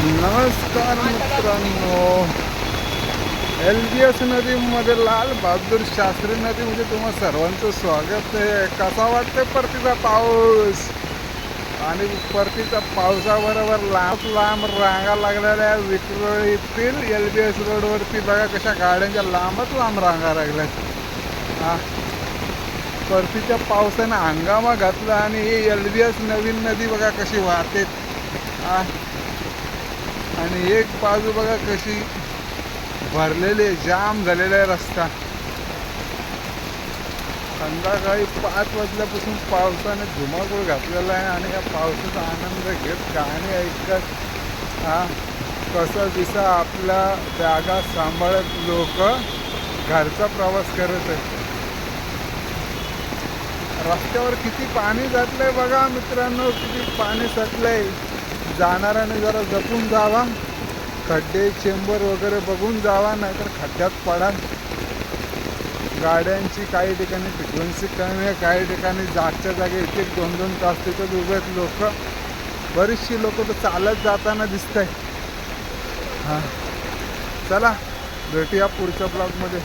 नमस्कार मित्रांनो. एल बी एस नदीमध्ये लाल बहादूर शास्त्री नदीमध्ये तुम्हा सर्वांचं स्वागत आहे. कसा वाटतं परतीचा पाऊस? आणि परतीचा पावसाबरोबर लांब लांब रांगा लागलेल्या विक्रोळीतील एल बी एस रोडवरती बघा कशा गाड्यांच्या लांबच लांब रांगा लागल्यात. हा. परतीच्या पावसानं हंगामा घातला आणि ही एल बी एस नवीन नदी बघा कशी वाहते हा. आणि एक बाजू बघा कशी भरलेली आहे, जाम झालेला आहे रस्ता. संध्याकाळी पाच वाजल्यापासून पावसाने धुमाकूळ घातलेला आहे आणि या पावसाचा आनंद घेत गाणी ऐकत हा कसं दिसा आपल्या जागा सांभाळत लोक घरचा प्रवास करत आहेत. रस्त्यावर किती पाणी जातलंय बघा मित्रांनो किती पाणी साचलंय जाणाऱ्याने जरा जपून जावा. खड्डे चेंबर वगैरे बघून जावा नाहीतर खड्ड्यात पडा. गाड्यांची काही ठिकाणी फ्रिक्वेन्सी कमी आहे काही ठिकाणी जागच्या जागी एक एक दोन दोन तास तिथं उभे आहेत लोक. बरीचशी लोक तर चालत जाताना दिसत आहे हां. चला भेटूया पुढच्या ब्लॉगमध्ये.